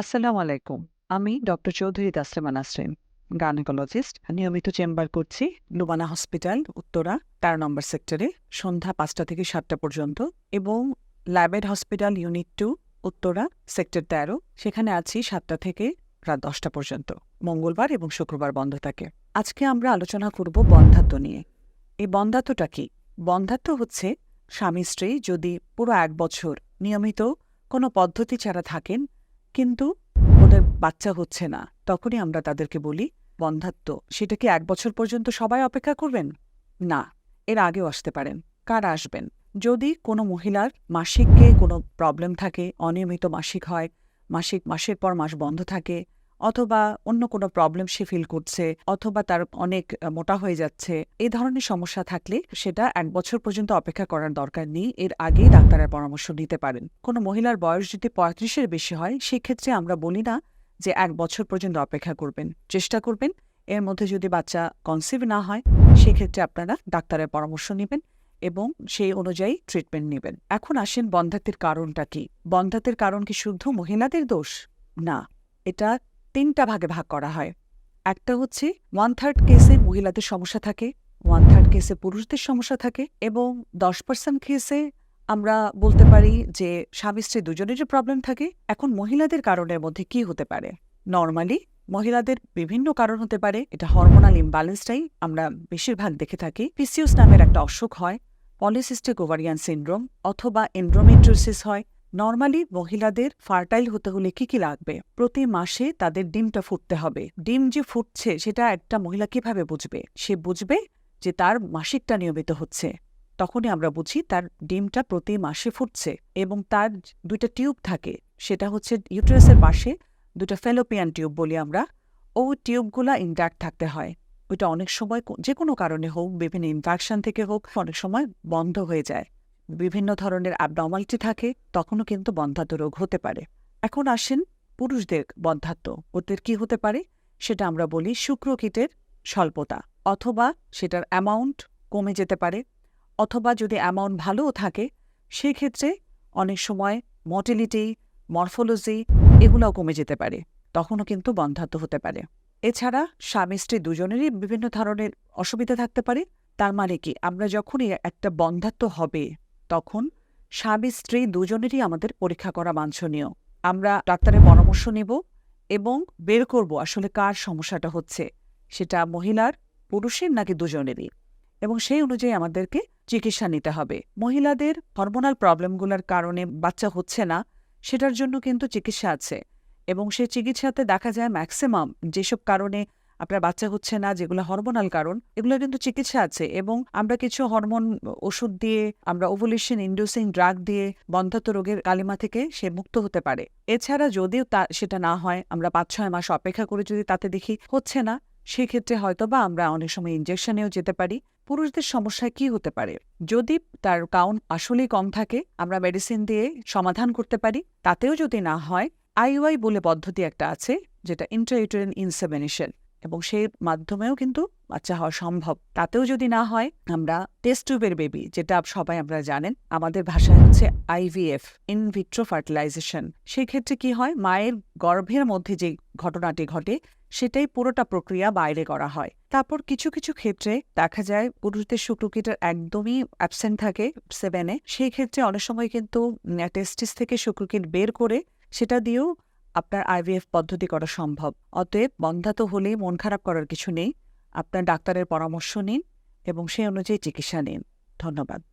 আসসালামু আলাইকুম। আমি ডক্টর চৌধুরী তাসলিমা নাসরিন, গাইনোকোলজিস্ট। নিয়মিত চেম্বার করছি লুবানা হসপিটাল, উত্তরা। তেরো নম্বর সেক্টরে সন্ধ্যা পাঁচটা থেকে সাতটা পর্যন্ত এবং Labaid hospital unit two, Uttara, sector তেরো। সেখানে আছি সাতটা থেকে রাত দশটা পর্যন্ত, মঙ্গলবার এবং শুক্রবার বন্ধ থাকে। আজকে আমরা আলোচনা করব বন্ধাত্ব নিয়ে। এই বন্ধাত্বটা কি? বন্ধাত্ব হচ্ছে স্বামী স্ত্রী যদি পুরো এক বছর নিয়মিত কোনো পদ্ধতি ছাড়া থাকেন কিন্তু ওদের বাচ্চা হচ্ছে না। তখনই আমরা তাদেরকে বলি, বন্ধাত্ম, সেটা কি এক বছর পর্যন্ত সবাই অপেক্ষা করবেন? না, এর আগেও আসতে পারেন। কার আসবেন? যদি কোনো মহিলার মাসিককে কোনো প্রবলেম থাকে, অনিয়মিত মাসিক হয়, মাসিক, মাসের পর মাস বন্ধ থাকে অথবা অন্য কোনো প্রবলেম সে ফিল করছে, অথবা তার অনেক মোটা হয়ে যাচ্ছে এই ধরনের সমস্যা থাকলে সেটা এক বছর পর্যন্ত অপেক্ষা করার দরকার নেই, এর আগেই ডাক্তারের পরামর্শ নিতে পারেন। কোনো মহিলার বয়স যদি পঁয়ত্রিশের বেশি হয়, সেক্ষেত্রে আমরা বলি না যে এক বছর পর্যন্ত অপেক্ষা করবেন, চেষ্টা করবেন। এর মধ্যে যদি বাচ্চা কনসিভ না হয়, সেক্ষেত্রে আপনারা ডাক্তারের পরামর্শ নেবেন এবং সেই অনুযায়ী ট্রিটমেন্ট নেবেন। এখন আসেন বন্ধাত্বের কারণটা কি? বন্ধাত্বের কারণ কি শুদ্ধ মহিলাদের দোষ? না, এটা তিনটা ভাগে ভাগ করা হয়। একটা হচ্ছে ওয়ান থার্ড কেসে মহিলাদের সমস্যা থাকে ওয়ান থার্ড কেসে পুরুষদের সমস্যা থাকে এবং দশ পার্সেন্ট কেসে আমরা বলতে পারি যে স্বামী স্ত্রী দুজনেরই প্রবলেম থাকে, এখন মহিলাদের কারণের মধ্যে কি হতে পারে? নর্মালি মহিলাদের বিভিন্ন কারণ হতে পারে, এটা হরমোনাল ইমব্যালেন্সটাই আমরা বেশিরভাগ দেখে থাকি। পিসিওস নামের একটা অসুখ হয় পলিসিস্টিক ওভারিয়ান সিন্ড্রোম অথবা এন্ড্রোমেট্রোসিস হয়। নর্মালি মহিলাদের ফার্টাইল হতে হলে কি কি লাগবে? প্রতি মাসে তাদের ডিমটা ফুটতে হবে। ডিম যে ফুটছে, সেটা একটা মহিলা কীভাবে বুঝবে? সে বুঝবে যে তার মাসিকটা নিয়মিত হচ্ছে। তখনই আমরা বুঝি তার ডিমটা প্রতি মাসে ফুটছে এবং তার দুইটা টিউব থাকে। সেটা হচ্ছে ইউটারাসের পাশে দুটা ফেলোপিয়ান টিউব বলি আমরা। ও টিউবগুলা ইন্ট্যাক্ট থাকতে হয়। ওইটা অনেক সময় যে কোনো কারণে হোক, বিভিন্ন ইনফেকশন থেকে হোক, অনেক সময় বন্ধ হয়ে যায়। বিভিন্ন ধরনের অ্যাবনর্মালিটি থাকে, তখনও কিন্তু বন্ধাত্ম রোগ হতে পারে। এখন আসেন পুরুষদের বন্ধাত্ম, ওদের কি হতে পারে? সেটা আমরা বলি শুক্রকীটের স্বল্পতা, অথবা সেটার অ্যামাউন্ট কমে যেতে পারে, অথবা যদি অ্যামাউন্ট ভালোও থাকে, সেক্ষেত্রে অনেক সময় মর্টিলিটি মরফোলজি এগুলোও কমে যেতে পারে, তখনও কিন্তু বন্ধাত্ম হতে পারে। এছাড়া স্বামী স্ত্রী দুজনেরই বিভিন্ন ধরনের অসুবিধা থাকতে পারে, তার মানে কি আমরা যখনই একটা বন্ধাত্ম হবে তখন স্বামী স্ত্রী দুজনেরই আমাদের পরীক্ষা করা বাঞ্ছনীয়। আমরা ডাক্তারের পরামর্শ নেব এবং বের করব আসলে কার সমস্যাটা হচ্ছে। সেটা মহিলার, পুরুষের নাকি দুজনেরই? এবং সেই অনুযায়ী আমাদেরকে চিকিৎসা নিতে হবে। মহিলাদের হরমোনাল প্রবলেমগুলোর কারণে বাচ্চা হচ্ছে না, সেটার জন্য কিন্তু চিকিৎসা আছে। এবং সেই চিকিৎসাতে দেখা যায় ম্যাক্সিমাম যেসব কারণে আপনার বাচ্চা হচ্ছে না, যেগুলো হরমোনাল কারণ, এগুলো কিন্তু চিকিৎসা আছে এবং আমরা কিছু হরমোন ওষুধ দিয়ে, আমরা ওভুলেশন ইন্ডিউসিং ড্রাগ দিয়ে বন্ধাত্ম রোগের কালিমা থেকে সে মুক্ত হতে পারে। এছাড়া যদিও তা, সেটা না হয়, আমরা পাঁচ, ছয় মাস অপেক্ষা করে যদি তাতে দেখি হচ্ছে না, সেক্ষেত্রে হয়তো বা আমরা অনেক সময় ইনজেকশনেও যেতে পারি। পুরুষদের সমস্যায় কি হতে পারে? যদি তার কাউন্ট আসলেই কম থাকে, আমরা মেডিসিন দিয়ে সমাধান করতে পারি, তাতেও যদি না হয় আইওয়াই বলে পদ্ধতি একটা আছে, যেটা ইন্টারইউটেরিন ইনসেমিনেশন এবং সেই মাধ্যমেও কিন্তু বাচ্চা হওয়া সম্ভব। তাতেও যদি না হয়, আমরা টেস্ট টিউবের বেবি যেটা সবাই আমরা জানেন, আমাদের ভাষায় হচ্ছে আইভিএফ ইনভিট্রো ফার্টিলাইজেশন সেই ক্ষেত্রে কি হয়, মায়ের গর্ভের মধ্যে যে ঘটনাটি ঘটে, সেটাই পুরোটা প্রক্রিয়া বাইরে করা হয়। তারপর কিছু কিছু ক্ষেত্রে দেখা যায়, পুরুষদের শুক্রকিটার একদমই অ্যাবসেন্ট থাকে সেভেনে সেই ক্ষেত্রে অনেক সময় কিন্তু টেস্টিস থেকে শুক্রকিট বের করে, সেটা দিয়েও আপনার আইভিএফ পদ্ধতি করা সম্ভব। অতএব বন্ধাত হলে মন খারাপ করার কিছু নেই। আপনার ডাক্তারের পরামর্শ নিন এবং সেই অনুযায়ী চিকিৎসা নিন। ধন্যবাদ।